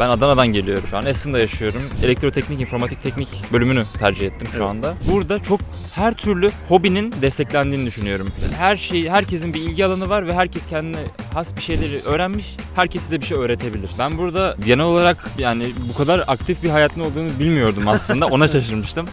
Ben Adana'dan geliyorum şu an. Esen'de yaşıyorum. Elektroteknik, informatik teknik bölümünü tercih ettim şu anda. Burada çok her türlü hobinin desteklendiğini düşünüyorum. Her şey, herkesin bir ilgi alanı var ve herkes kendine has bir şeyleri öğrenmiş. Herkes size bir şey öğretebilir. Ben burada genel olarak yani bu kadar aktif bir hayatın olduğunu bilmiyordum aslında. Ona şaşırmıştım.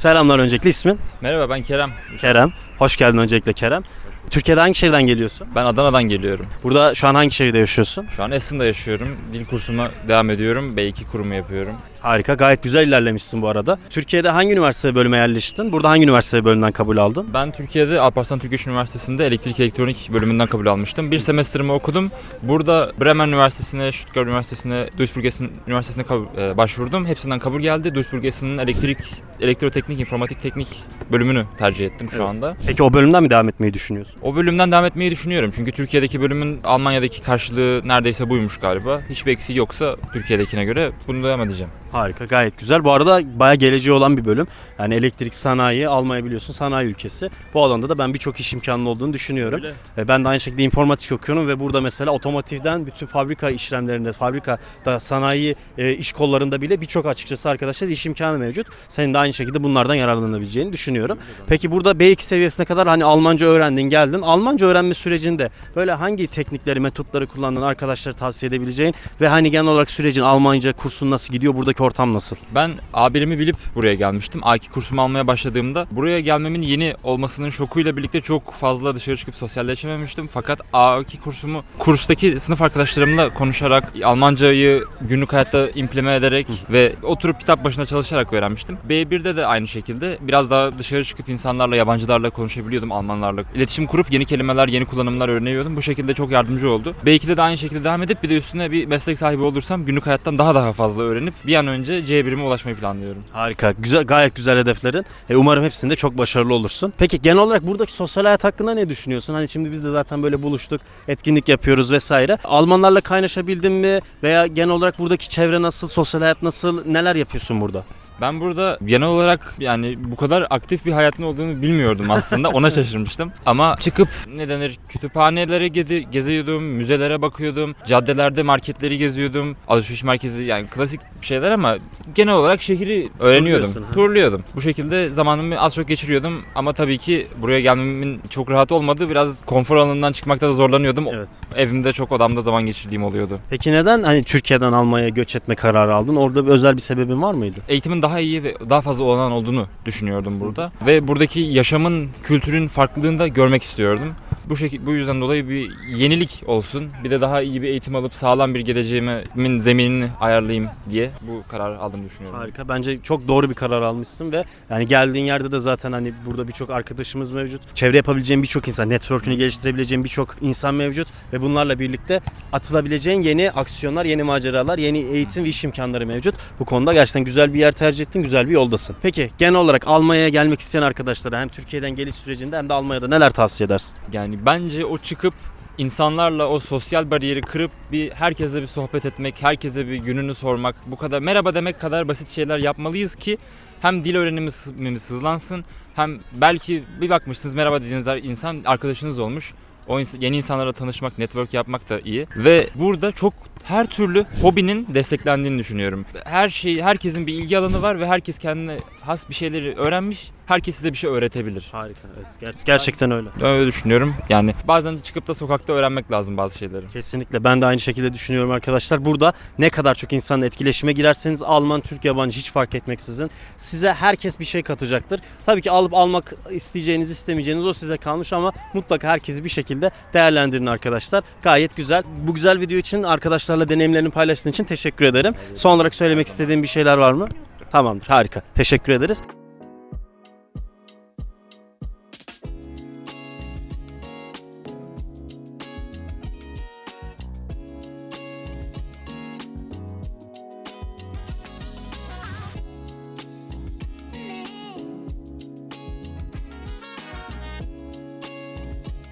Selamlar öncelikle ismin? Merhaba ben Kerem. Kerem. Hoş geldin öncelikle Kerem. Türkiye'de hangi şehirden geliyorsun? Ben Adana'dan geliyorum. Burada şu an hangi şehirde yaşıyorsun? Şu an Esen'de yaşıyorum. Dil kursuma devam ediyorum. B2 kurumu yapıyorum. Harika. Gayet güzel ilerlemişsin bu arada. Türkiye'de hangi üniversite bölüme yerleştin? Burada hangi üniversite bölümünden kabul aldın? Ben Türkiye'de Alparslan Türkeş Üniversitesi'nde elektrik elektronik bölümünden kabul almıştım. Bir semestrimi okudum. Burada Bremen Üniversitesi'ne, Stuttgart Üniversitesi'ne, Duisburg Üniversitesi'ne e, başvurdum. Hepsinden kabul geldi. Duisburg elektrik, elektroteknik, informatik teknik bölümünü tercih ettim şu Evet. anda. Peki o bölümden mi devam etmeyi düşünüyorsun? O bölümden devam etmeyi düşünüyorum. Çünkü Türkiye'deki bölümün Almanya'daki karşılığı neredeyse buymuş galiba. Hiçbir eksiği yoksa Türkiye'dekine göre bunu devam edeceğim. Harika. Gayet güzel. Bu arada bayağı geleceği olan bir bölüm. Yani elektrik sanayi, Almanya biliyorsun sanayi ülkesi. Bu alanda da ben birçok iş imkanının olduğunu düşünüyorum. E, Ben de aynı şekilde informatik okuyorum ve burada mesela otomotivden bütün fabrika işlemlerinde, fabrikada sanayi e, iş kollarında bile birçok açıkçası arkadaşlar iş imkanı mevcut. Senin de aynı şekilde bunlardan yararlanabileceğini düşünüyorum. Peki burada B2 seviyesine kadar hani Almanca öğrendin, geldin. Almanca öğrenme sürecinde böyle hangi teknikleri, metotları kullandığın arkadaşlara tavsiye edebileceğin ve hani genel olarak sürecin Almanca kursun nasıl gidiyor, buradaki ortam nasıl? Ben A1'imi bilip buraya gelmiştim. A2 kursumu almaya başladığımda buraya gelmemin yeni olmasının şokuyla birlikte çok fazla dışarı çıkıp sosyalleşememiştim. Fakat A2 kursumu kurstaki sınıf arkadaşlarımla konuşarak Almancayı günlük hayatta impleme ederek ve oturup kitap başına çalışarak öğrenmiştim. B1'de de aynı şekilde biraz daha dışarı çıkıp insanlarla, yabancılarla konuşabiliyordum, Almanlarla. İletişim kurup yeni kelimeler, yeni kullanımlar öğreniyordum. Bu şekilde çok yardımcı oldu. B2'de de aynı şekilde devam edip bir de üstüne bir meslek sahibi olursam günlük hayattan daha daha fazla öğrenip bir an önce C1'ime ulaşmayı planlıyorum. Harika. Güzel, gayet güzel hedeflerin. E, umarım hepsinde çok başarılı olursun. Peki genel olarak buradaki sosyal hayat hakkında ne düşünüyorsun? Hani şimdi biz de zaten böyle buluştuk, etkinlik yapıyoruz vesaire. Almanlarla kaynaşabildin mi? Veya genel olarak buradaki çevre nasıl, sosyal hayat nasıl, neler yapıyorsun burada? Ben burada genel olarak yani bu kadar aktif bir hayatın olduğunu bilmiyordum aslında. Ona şaşırmıştım. Ama çıkıp ne denir kütüphanelere gezi, geziyordum, müzelere bakıyordum, caddelerde marketleri geziyordum. Alışveriş merkezi yani klasik şeyler ama genel olarak şehri öğreniyordum, turluyordum. Bu şekilde zamanımı az çok geçiriyordum ama tabii ki buraya gelmemin çok rahat olmadığı biraz konfor alanından çıkmakta da zorlanıyordum. Evet. Evimde çok odamda zaman geçirdiğim oluyordu. Peki neden hani Türkiye'den Almanya'ya göç etme kararı aldın? Orada bir özel bir sebebin var mıydı? eğitimin daha iyi ve daha fazla olan olduğunu düşünüyordum burada. Ve buradaki yaşamın, kültürün farklılığını da görmek istiyordum. Bu şekilde bu yüzden dolayı bir yenilik olsun. Bir de daha iyi bir eğitim alıp sağlam bir geleceğimin zeminini ayarlayayım diye bu kararı aldığımı düşünüyorum. Harika. Bence çok doğru bir karar almışsın ve yani geldiğin yerde de zaten hani burada birçok arkadaşımız mevcut. Çevre yapabileceğin birçok insan, network'ünü geliştirebileceğin birçok insan mevcut ve bunlarla birlikte atılabileceğin yeni aksiyonlar, yeni maceralar, yeni eğitim ve iş imkanları mevcut. Bu konuda gerçekten güzel bir yer tercih ettin, güzel bir yoldasın. Peki genel olarak Almanya'ya gelmek isteyen arkadaşlara hem Türkiye'den geliş sürecinde hem de Almanya'da neler tavsiye edersin? Yani bence o çıkıp insanlarla o sosyal bariyeri kırıp bir herkesle bir sohbet etmek, herkese bir gününü sormak, bu kadar merhaba demek kadar basit şeyler yapmalıyız ki hem dil öğrenimimiz hızlansın hem belki bir bakmışsınız merhaba dediğiniz insan arkadaşınız olmuş. O yeni insanlarla tanışmak, network yapmak da iyi. Ve burada çok her türlü hobinin desteklendiğini düşünüyorum. Her şey, herkesin bir ilgi alanı var ve herkes kendine has bir şeyleri öğrenmiş. Herkes size bir şey öğretebilir. Harika. Evet, ger- gerçekten öyle. Ben öyle düşünüyorum. Yani bazen çıkıp da sokakta öğrenmek lazım bazı şeyleri. Kesinlikle ben de aynı şekilde düşünüyorum arkadaşlar. Burada ne kadar çok insanla etkileşime girerseniz Alman, Türk, yabancı hiç fark etmeksizin size herkes bir şey katacaktır. Tabii ki alıp almak isteyeceğiniz, istemeyeceğiniz o size kalmış ama mutlaka herkesi bir şekilde değerlendirin arkadaşlar. Gayet güzel. Bu güzel video için arkadaşlarla deneyimlerini paylaştığın için teşekkür ederim. Son olarak söylemek istediğin bir şeyler var mı? Tamamdır harika. Teşekkür ederiz.